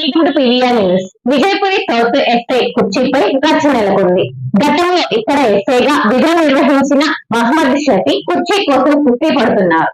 Welcome to PVR news Vijayapuri south SI కుర్చీపై రచ్చ నెలకొంది. గతంలో ఇక్కడ ఎస్ఐగా విధులు నిర్వహించిన మహమ్మద్ షఫీ కుర్చీ కోసం కుస్తీ పడుతున్నారు.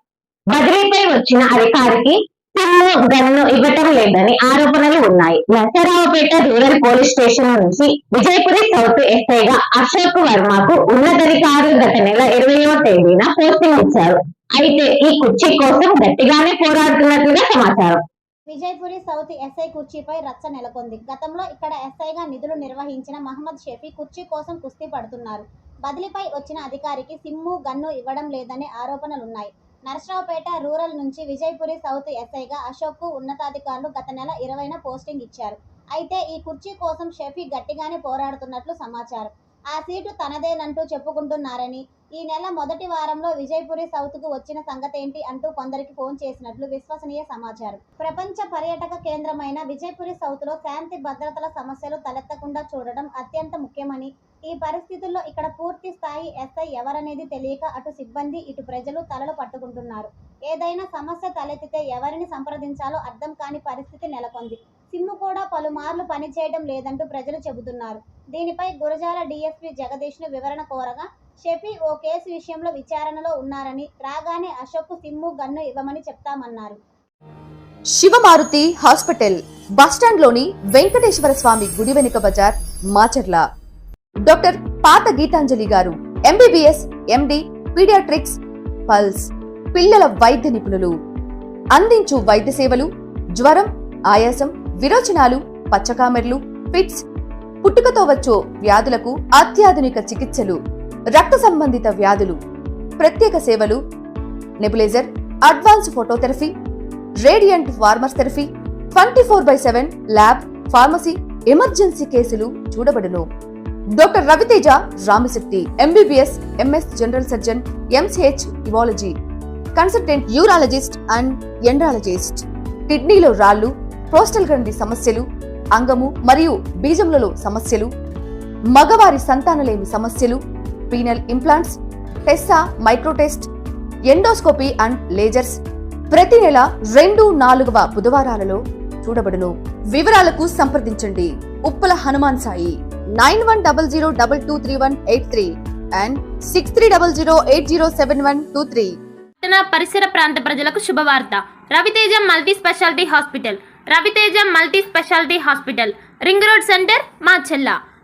బదిలీపై వచ్చిన అధికారికి పిన్ను గన్ను ఇవ్వటం లేదని ఆరోపణలు ఉన్నాయి. నరసరావుపేట రూరల్ పోలీస్ స్టేషన్ నుంచి విజయపురి సౌత్ ఎస్ఐగా అశోక్ వర్మకు ఉన్నతాధికారులు గత నెల ఇరవయో తేదీన పోస్టింగ్ ఇచ్చారు. అయితే ఈ కుర్చీ కోసం గట్టిగానే పోరాడుతున్నట్లుగా సమాచారం. విజయపురి సౌత్ ఎస్ఐ కుర్చీపై రచ్చ నెలకొంది. గతంలో ఇక్కడ ఎస్ఐగా నిధులు నిర్వహించిన మహమ్మద్ షఫీ కుర్చీ కోసం కుస్తీ పడుతున్నారు. బదిలీపై వచ్చిన అధికారికి సిమ్ము గన్ను ఇవ్వడం లేదనే ఆరోపణలున్నాయి. నరసరావుపేట రూరల్ నుంచి విజయపురి సౌత్ ఎస్ఐగా అశోక్కు ఉన్నతాధికారులు గత నెల ఇరవైన పోస్టింగ్ ఇచ్చారు. అయితే ఈ కుర్చీ కోసం షఫీ గట్టిగానే పోరాడుతున్నట్లు సమాచారం. ఆ సీటు తనదేనంటూ చెప్పుకుంటున్నారని ఈ నెల మొదటి వారంలో విజయపురి సౌత్కు వచ్చిన సంగతేంటి అంటూ కొందరికి ఫోన్ చేసినట్లు విశ్వసనీయ సమాచారం. ప్రపంచ పర్యాటక కేంద్రమైన విజయపురి సౌత్లో శాంతి భద్రతల సమస్యలు తలెత్తకుండా చూడడం అత్యంత ముఖ్యమని ఈ పరిస్థితుల్లో ఇక్కడ పూర్తి స్థాయి ఎస్ఐ ఎవరనేది తెలియక అటు సిబ్బంది ఇటు ప్రజలు తలలు పట్టుకుంటున్నారు. ఏదైనా సమస్య తలెత్తితే ఎవరిని సంప్రదించాలో అర్థం కాని పరిస్థితి నెలకొంది. సిమ్ము కూడా పలుమార్లు పనిచేయడం లేదంటూ ప్రజలు చెబుతున్నారు. దీనిపై గురజాల డీఎస్పీ జగదీష్ను వివరణ కోరగా షఫీ ఓ కేసు విషయంలో విచారణలో ఉన్నారని రాగానే అశోక్ సిమ్ము గన్ను ఇవ్వమని చెప్తామన్నారు. శివమారుతి హాస్పిటల్ బస్టాండ్లోని వెంకటేశ్వర స్వామి గుడి వెనుక బజార్ మాచర్ల. డాక్టర్ పాత గీతాంజలి గారు ఎంబీబీఎస్ ఎండి పీడియాట్రిక్స్ పల్స్ పిల్లల వైద్య నిపుణులు. అందించు వైద్య సేవలు జ్వరం ఆయాసం విరోచనాలు పచ్చకామెర్లు ఫిట్స్ పుట్టుకతో వచ్చు వ్యాధులకు అత్యాధునిక చికిత్సలు. రక్త సంబంధిత వ్యాధులు ప్రత్యేక సేవలు nebulizer advance phototherapy radiant warmers therapy twenty four by seven lab pharmacy emergency కేసులు చూడబడును. Doctor Raviteja Ramasetti MBBS MS general surgeon MCH urology consultant urologist and andrologist. కిడ్నీలో రాళ్ళు ప్రోస్టల్ గ్రంథి సమస్యలు అంగము మరియు బీజములలో సమస్యలు మగవారి సంతానలేమి సమస్యలు penile implants TESA micro test endoscopy and lasers ప్రతి నెల రెండు నాలుగవ బుధవారాలలో చూడబడును. వివరాలకు సంప్రదించండి. Uppala Hanuman Sai nine one double zero double two three one eight three and six three double zero eight zero seven one two three. పరిసర ప్రాంత ప్రజలకు శుభవార్త. Raviteja multi speciality hospital. Raviteja multi speciality hospital. Ring road centre మా చెల్ల